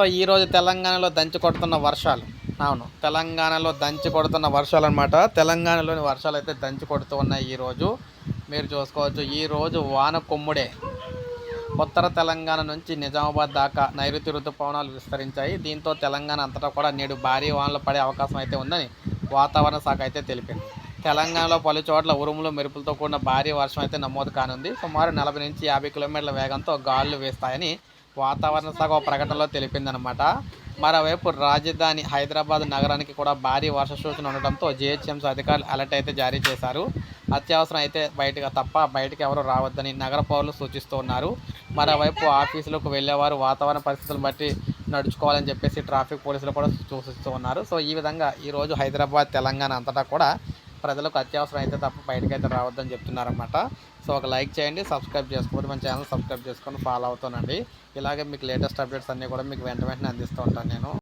So ఈరోజు తెలంగాణలో దంచి కొడుతున్న వర్షాలు. అవును తెలంగాణలో దంచి కొడుతున్న వర్షాలు అనమాట తెలంగాణలోని వర్షాలు అయితే దంచి కొడుతూ ఉన్నాయి ఈరోజు మీరు చూసుకోవచ్చు ఈరోజు వాన కొమ్ముడే. ఉత్తర తెలంగాణ నుంచి నిజామాబాద్ దాకా నైరుతి ఋతుపవనాలు విస్తరించాయి. దీంతో తెలంగాణ అంతటా కూడా నేడు భారీ వానలు పడే అవకాశం అయితే ఉందని వాతావరణ శాఖ అయితే తెలిపింది. తెలంగాణలో పలు చోట్ల ఉరుములు మెరుపులతో కూడిన భారీ వర్షం అయితే నమోదు కానుంది. సుమారు నలభై నుంచి యాభై కిలోమీటర్ల వేగంతో గాలులు వేస్తాయని వాతావరణ శాఖ ఒక ప్రకటనలో తెలిపిందనమాట మరోవైపు రాజధాని హైదరాబాద్ నగరానికి కూడా భారీ వర్ష సూచన ఉండడంతో జిహెచ్ఎంసీ అధికారులు అలర్ట్ అయితే జారీ చేశారు. అత్యవసరం అయితే బయటకు తప్ప బయటకు ఎవరు రావద్దని నగర పౌరులు సూచిస్తూ ఉన్నారు. మరోవైపు ఆఫీసులకు వెళ్ళేవారు వాతావరణ పరిస్థితులను బట్టి నడుచుకోవాలని చెప్పేసి ట్రాఫిక్ పోలీసులు కూడా సూచిస్తూ ఉన్నారు. సో ఈ విధంగా ఈరోజు హైదరాబాద్ తెలంగాణ అంతటా కూడా ప్రజలకు అత్యవసరం అయితే తప్ప బయటకు అయితే రావద్దని చెప్తున్నారన్నమాట. సో ఒక లైక్ చేయండి సబ్స్క్రైబ్ చేసుకోవద్దు మన ఛానల్ సబ్స్క్రైబ్ చేసుకొని ఫాలో అవుతానండి ఇలాగే మీకు లేటెస్ట్ అప్డేట్స్ అన్నీ కూడా మీకు వెంట వెంటనే అందిస్తూ ఉంటాను నేను.